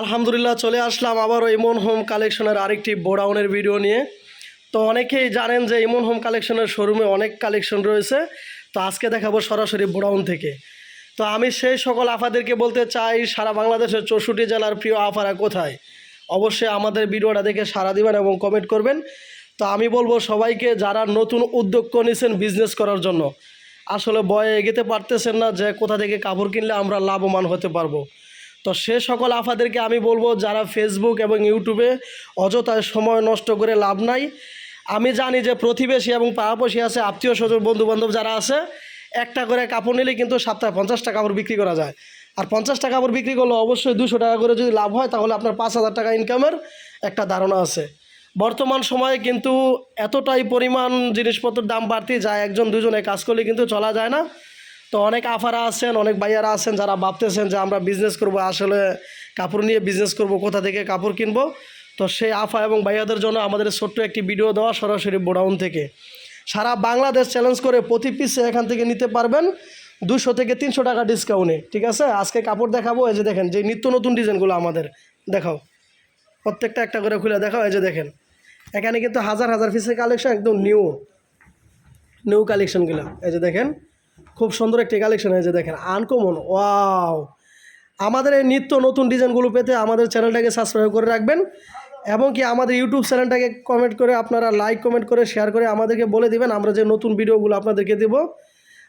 আলহামদুলিল্লাহ চলে আসলাম আবারও ইমন হোম কালেকশনের আরেকটি বোডাউনের ভিডিও নিয়ে। তো অনেকেই জানেন যে ইমন হোম কালেকশনের শোরুমে অনেক কালেকশন রয়েছে। তো আজকে দেখাবো সরাসরি বোডাউন থেকে। তো আমি সেই সকল আফাদেরকে বলতে চাই, সারা বাংলাদেশের চৌষট্টি জেলার প্রিয় আফারা কোথায়? অবশ্যই আমাদের ভিডিওটা দেখে সারা দিবেন এবং কমেন্ট করবেন। তো আমি বলব সবাইকে যারা নতুন উদ্যোগ নিয়েছেন বিজনেস করার জন্য, আসলে বয়ে এগোতে পারতেছেন না যে কোথা থেকে কাপড় কিনলে আমরা লাভবান হতে পারব। তো সে সকল আফাদেরকে আমি বলব, যারা ফেসবুক এবং ইউটিউবে অযথায় সময় নষ্ট করে লাভ নাই। আমি জানি যে প্রতিবেশী এবং পাড়াপড়শি আছে, আত্মীয় স্বজন বন্ধু বান্ধব যারা আছে, একটা করে কাপড় নিলে কিন্তু সপ্তাহে পঞ্চাশটা কাপড় বিক্রি করা যায়। আর পঞ্চাশটা কাপড় বিক্রি করলে অবশ্যই দুশো টাকা করে যদি লাভ হয়, তাহলে আপনার পাঁচ হাজার টাকা ইনকামের একটা ধারণা আছে। বর্তমান সময়ে কিন্তু এতটাই পরিমাণ জিনিসপত্রের দাম বাড়তি যায় একজন দুজনে কাজ করলে কিন্তু চলা যায় না। তো অনেক আফারা আছেন, অনেক ভাইয়ারা আছেন যারা ভাবতেছেন যে আমরা বিজনেস করব, আসলে কাপড় নিয়ে বিজনেস করব, কোথা থেকে কাপড় কিনবো। তো সেই আফা এবং ভাইয়াদের জন্য আমাদের ছোট্ট একটি ভিডিও দেওয়া সরাসরি বোডাউন থেকে। সারা বাংলাদেশ চ্যালেঞ্জ করে প্রতি পিসে এখান থেকে নিতে পারবেন দুশো থেকে তিনশো টাকা ডিসকাউন্টে ঠিক আছে? আজকে কাপড় দেখাবো, এই যে দেখেন, যে নিত্য নতুন ডিজাইনগুলো আমাদের, দেখাও। প্রত্যেকটা একটা করে খুলে দেখাও, এই যে দেখেন। এখানে কিন্তু হাজার হাজার পিসের কালেকশন একদম নিউ নিউ কালেকশনগুলো এই যে দেখেন। খুব সুন্দর একটি কালেকশন যে দেখেন আনকমন ওয়াও আমাদের এই নিত্য নতুন ডিজাইনগুলো পেতে আমাদের চ্যানেলটাকে সাবস্ক্রাইব করে রাখবেন এবং কি আমাদের ইউটিউব চ্যানেলটাকে কমেন্ট করে আপনারা লাইক কমেন্ট করে শেয়ার করে আমাদেরকে বলে দিবেন, আমরা যে নতুন ভিডিওগুলো আপনাদেরকে দেব।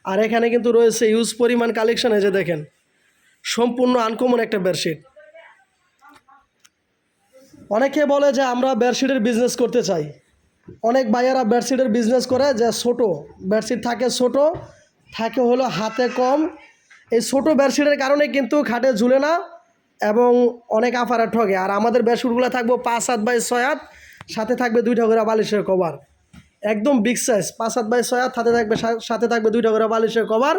আর এখানে কিন্তু রয়েছে ইউজ পরিমাণ কালেকশন এই যে দেখেন, সম্পূর্ণ আনকমন একটা বেডশিট অনেকে বলে যে আমরা বেডশিটের বিজনেস করতে চাই। অনেক ভাইয়ারা বেডশিটের বিজনেস করে যে ছোটো বেডশিট থাকে ছোট থাকে হলো হাতে কম। এই ছোটো বেডশিটের কারণে কিন্তু খাটে ঝুলে না এবং অনেক আফারা ঠগে। আর আমাদের বেডশিটগুলো থাকব পাঁচ হাত বাই ছয় হাত, সাথে থাকবে দুইটা করে বালিশের কভার। একদম বিগ সাইজ পাঁচ হাত বাই ছয় হাত, সাথে থাকবে সাথে থাকবে দুইটা করে বালিশের কভার।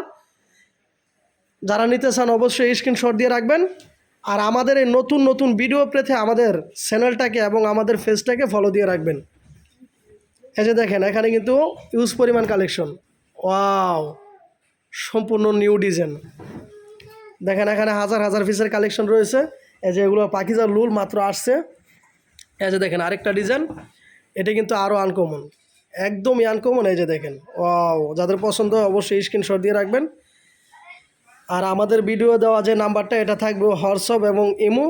যারা নিতে চান অবশ্যই স্ক্রিনশট দিয়ে রাখবেন। আর আমাদের এই নতুন নতুন ভিডিও পেতে আমাদের চ্যানেলটাকে এবং আমাদের ফেসটাকে ফলো দিয়ে রাখবেন। এই যে দেখেন, এখানে কিন্তু ইউজ পরিমাণ কালেকশন ওয়াও সম্পূর্ণ নিউ ডিজাইন। দেখেন এখানে হাজার হাজার পিসের কালেকশন রয়েছে। এই যে এগুলো পাখিজার লুল মাত্র আসছে। এই যে দেখেন আরেকটা ডিজাইন। এটা কিন্তু আরও আনকমন একদমই আনকমন এই যে দেখেন। ও যাদের পছন্দ হয় অবশ্যই স্ক্রিনশট দিয়ে রাখবেন। আর আমাদের ভিডিও দেওয়া যে নাম্বারটা এটা থাকবে হোয়াটসঅ্যাপ এবং ইমো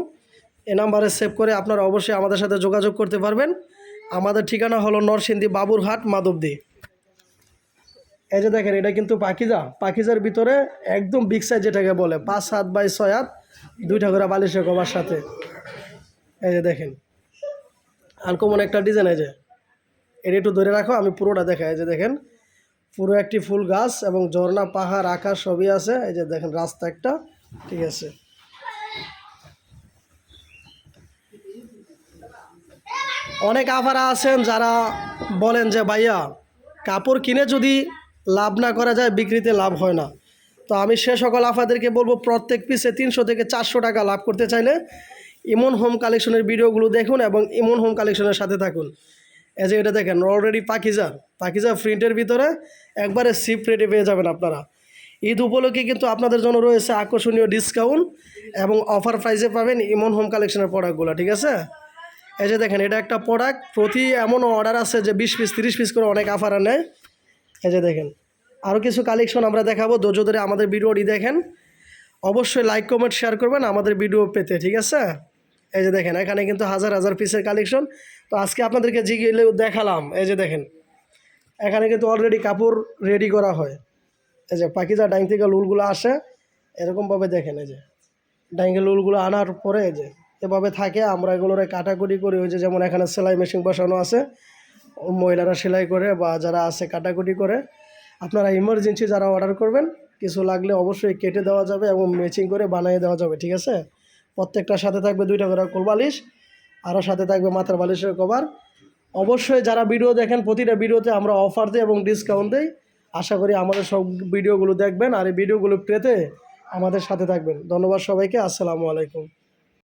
এ নাম্বারে সেভ করে আপনারা অবশ্যই আমাদের সাথে যোগাযোগ করতে পারবেন। আমাদের ঠিকানা হলো নরসিংদী বাবুরহাট, মাধবদী। এই যে দেখেন, এটা কিন্তু পাখিজা পাখিজার ভিতরে একদম বিগ সাইজ যেটাকে বলে, পাঁচ হাত বাই ছয় হাত, দুইটা করে বালিশের কভার সাথে। এই যে দেখেন আনকমন একটা ডিজাইন এই যে। এটা একটু ধরে রাখো, আমি পুরোটা দেখাই। এই যে দেখেন, পুরো একটি ফুল গাছ এবং ঝর্ণা, পাহাড়, আকাশ সবই আছে। এই যে দেখেন, রাস্তা একটা, ঠিক আছে। অনেক আফারা আছেন যারা বলেন যে, ভাইয়া, কাপড় কিনে যদি লাভ না করা যায়, বিক্রিতে লাভ হয় না। তো আমি সে সকল আফাদেরকে বলব, প্রত্যেক পিসে তিনশো থেকে চারশো টাকা লাভ করতে চাইলে ইমন হোম কালেকশনের ভিডিওগুলো দেখুন এবং ইমন হোম কালেকশনের সাথে থাকুন। যে এটা দেখেন অলরেডি পাকিজার পাকিজা প্রিন্টের ভিতরে একবারে সিপ রেটে পেয়ে যাবেন আপনারা। ঈদ উপলক্ষে কিন্তু আপনাদের জন্য রয়েছে আকর্ষণীয় ডিসকাউন্ট এবং অফার প্রাইসে পাবেন ইমন হোম কালেকশনের প্রোডাক্টগুলো ঠিক আছে? এই যে দেখেন, এটা একটা প্রোডাক্ট প্রতি এমন অর্ডার আছে যে বিশ পিস তিরিশ পিস করে অনেক অফার নেয় এই যে দেখেন আরও কিছু কালেকশন আমরা দেখাবো। ধৈর্য ধরে আমাদের ভিডিওটি দেখেন। অবশ্যই লাইক কমেন্ট শেয়ার করবেন আমাদের ভিডিও পেতে, ঠিক আছে? এই যে দেখেন, এখানে কিন্তু হাজার হাজার পিসের কালেকশন তো আজকে আপনাদেরকে জিগিয়ে দেখালাম, এই যে দেখেন, এখানে কিন্তু অলরেডি কাপড় রেডি করা হয়। এই যে পাখিজা ডাইং থেকে লুলগুলো আসে, এরকমভাবে দেখেন, এই যে। ডাইংয়ের লুলগুলো আনার পরে, এই যে, এভাবে থাকে, আমরা এগুলোরে কাটাকুটি করি, ওই যে যেমন এখানে সেলাই মেশিন বসানো আছে। মহিলারা সেলাই করে বা যারা আছে কাটাকুটি করে, আপনারা ইমার্জেন্সি যারা অর্ডার করবেন, কিছু লাগলে অবশ্যই কেটে দেওয়া যাবে এবং ম্যাচিং করে বানিয়ে দেওয়া যাবে, ঠিক আছে? প্রত্যেকটার সাথে থাকবে দুইটা করে কোলবালিশ আরও সাথে থাকবে মাথার বালিশের কভার। অবশ্যই যারা ভিডিও দেখেন, প্রতিটা ভিডিওতে আমরা অফার দিই এবং ডিসকাউন্ট দিই। আশা করি আমাদের সব ভিডিওগুলো দেখবেন আর এই ভিডিওগুলো পেতে আমাদের সাথে থাকবেন। ধন্যবাদ সবাইকে, আসসালামু আলাইকুম।